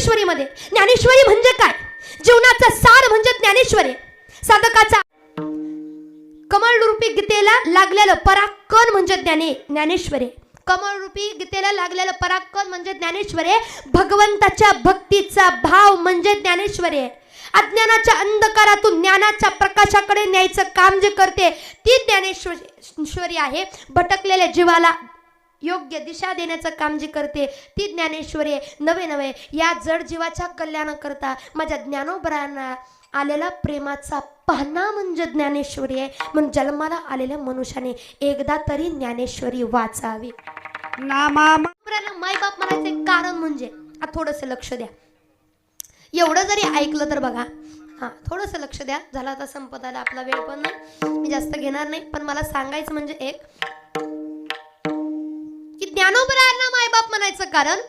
ज्ञानेश्वरीमध्ये. ज्ञानेश्वरी म्हणजे काय? जीवनाचा सार म्हणजे ज्ञानेश्वरी. साधकाचा कमळ रूपी गीतेला लागलेलं पराक्रम म्हणजे ज्ञाने ज्ञानेश्वरी. कमळ रूपी गीतेला लागलेलं पराक्रम म्हणजे ज्ञानेश्वरी. भगवंताच्या भक्तीचा भाव म्हणजे ज्ञानेश्वरी. अज्ञानाच्या अंधकारातून ज्ञानाच्या प्रकाशाकडे न्यायचं काम जे करते ती ज्ञानेश्वरी आहे. भटकलेल्या जीवाला योग्य दिशा देण्याचं काम जी करते ती ज्ञानेश्वरी आहे. नवे नवे या जड जीवाच्या कल्याणाकरता माझ्या ज्ञानोबरांना आलेला प्रेमाचा पाहणा म्हणजे ज्ञानेश्वरी आहे. म्हणून जन्माला आलेल्या मनुष्याने एकदा तरी ज्ञानेश्वरी वाचावी. मायबाप म्हणायचे कारण म्हणजे थोडंसं लक्ष द्या. एवढं जरी ऐकलं तर बघा. हां थोडंसं लक्ष द्या. झाला आता संपत आला आपला वेळ पण नाही. मी जास्त घेणार नाही. पण मला सांगायचं म्हणजे एक ज्ञानोबरायांना मायबाप म्हणायचं कारण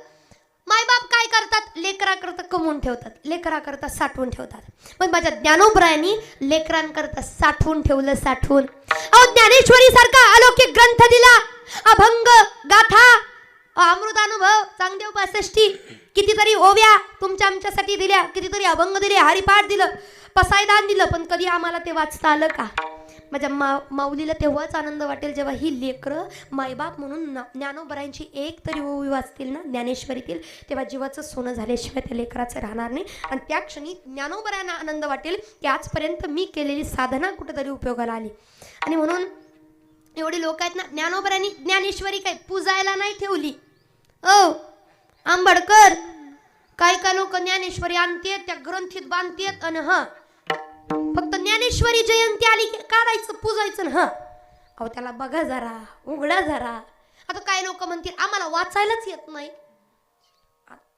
मायबाप काय करतात? लेकराकरता कमवून ठेवतात. लेकराकरता साठवून ठेवतात. पण माझ्या ज्ञानोबरायांनी लेकरांकरता साठवून ठेवलं साठवून. अहो ज्ञानेश्वरी सारखा अलौकिक ग्रंथ दिला. अभंग गाथा अमृतानुभव चांगदेव पासष्टी कितीतरी ओव्या तुमच्या आमच्यासाठी दिल्या कितीतरी अभंग दिले हरिपाठ दिलं पसायदान दिलं पण कधी आम्हाला ते वाचता आलं का? माझ्या मा माऊलीला तेव्हाच आनंद वाटेल जेव्हा ही लेकरं मायबाप म्हणून न- ज्ञानोबरायांची एक तरी ओवी वाचतील ना ज्ञानेश्वरीतील तेव्हा जीवाचं सोनं झाल्याशिवाय त्या लेकराचं राहणार नाही. आणि त्या क्षणी ज्ञानोबरायांना आनंद वाटेल की आजपर्यंत मी केलेली साधना कुठेतरी उपयोगाला आली. आणि म्हणून एवढे लोक आहेत ना ज्ञानोबरांनी ज्ञानेश्वरी काय पूजायला नाही ठेवली. ओ आंबडकर काय काय लोक ज्ञानेश्वरी आणतेत त्या ग्रंथीत बांधतेत आणि हां ज्ञानेश्वरी जयंती आली की काढायचं पुजायचं ना अहो त्याला बघा जरा उघडा जरा. आता काय लोक म्हणतील आम्हाला वाचायलाच येत नाही.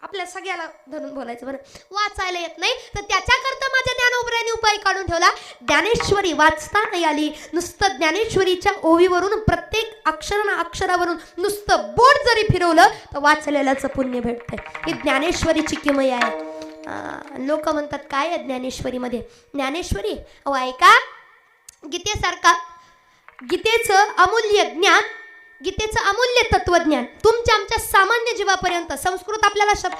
आपल्या सगळ्याला धरून बोलायचं बरं. वाचायला येत नाही. तर त्याच्याकरता माझ्या ज्ञानोबराने उपाय काढून ठेवला. ज्ञानेश्वरी वाचता नाही आली नुसतं ज्ञानेश्वरीच्या ओवीवरून प्रत्येक अक्षर अक्षरावरून नुसतं बोट जरी फिरवलं तर वाचलेल्याचं पुण्य भेटतंय. ही ज्ञानेश्वरीची किमय आहे. लोक म्हणतात काय आहे ज्ञानेश्वरीमध्ये? ज्ञानेश्वरी अहो ऐका. गीतेसारखा गीतेचं अमूल्य ज्ञान गीतेचं अमूल्य तत्वज्ञान तुमच्या आमच्या सामान्य जीवापर्यंत संस्कृत आपल्याला शब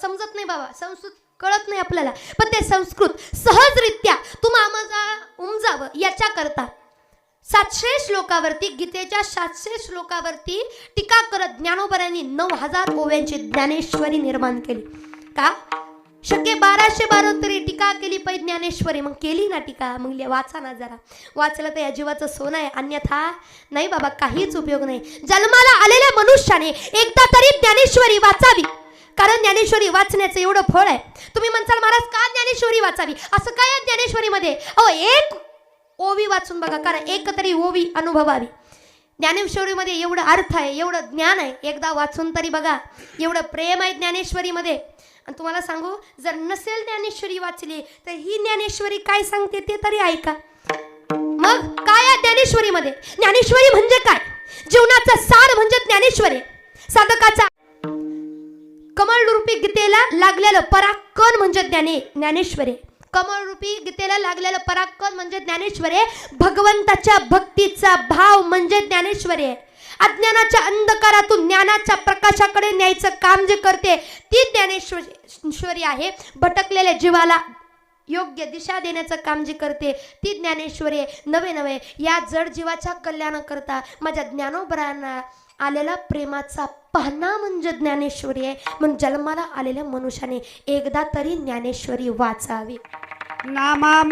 समजत नाही बाबा. संस्कृत कळत नाही आपल्याला. पण ते संस्कृत सहजरित्या तुम्हा आम्हाला उमजावं याच्याकरता सातशे श्लोकावरती गीतेच्या सातशे श्लोकावरती टीका करत ज्ञानोबरांनी नऊ हजार ओव्यांची ज्ञानेश्वरी निर्माण केली. का? शक्य बाराशे बारा तरी टीका केली पै ज्ञानेश्वरी. मग केली ना टीका? मग वाचा ना जरा. वाचलं तर या जीवाचं सोनं आहे. अन्यथा नाही बाबा काहीच उपयोग नाही. जन्माला आलेल्या मनुष्याने एकदा तरी ज्ञानेश्वरी वाचावी. कारण ज्ञानेश्वरी वाचण्याचं एवढं फळ आहे. तुम्ही म्हणसाल महाराज का ज्ञानेश्वरी वाचावी? असं काय आहे ज्ञानेश्वरीमध्ये? अहो एक ओवी वाचून बघा. कारण एक तरी ओवी अनुभवावी. ज्ञानेश्वरीमध्ये एवढं अर्थ आहे एवढं ज्ञान आहे. एकदा वाचून तरी बघा. एवढं प्रेम आहे ज्ञानेश्वरीमध्ये. आणि तुम्हाला सांगू जर नसेल ज्ञानेश्वरी वाचली तर ही ज्ञानेश्वरी काय सांगते ते तरी ऐका. मग काय आहे ज्ञानेश्वरीमध्ये? ज्ञानेश्वरी म्हणजे काय? जीवनाचा सार म्हणजे ज्ञानेश्वरी. साधकाचा कमळ रूपी गीतेला लागलेलं पराक्रम म्हणजे ज्ञाने ज्ञानेश्वरी. कमळ रूपी गीतेला लागलेलं पराक्रम म्हणजे ज्ञानेश्वरी. भगवंताच्या भक्तीचा भाव म्हणजे ज्ञानेश्वरी. आहे अज्ञानाच्या अंधकारातून ज्ञानाच्या प्रकाशाकडे न्यायचं काम जे करते ती ज्ञानेश्वरी आहे. भटकलेल्या जीवाला योग्य दिशा देण्याचं काम जी करते ती ज्ञानेश्वरी आहे. नवे नवे या जड जीवाच्या कल्याणाकरता माझ्या ज्ञानोबरांना आलेला प्रेमाचा पाहणा म्हणजे ज्ञानेश्वरी आहे. म्हणून जन्माला आलेल्या मनुष्याने एकदा तरी ज्ञानेश्वरी वाचावी. नामा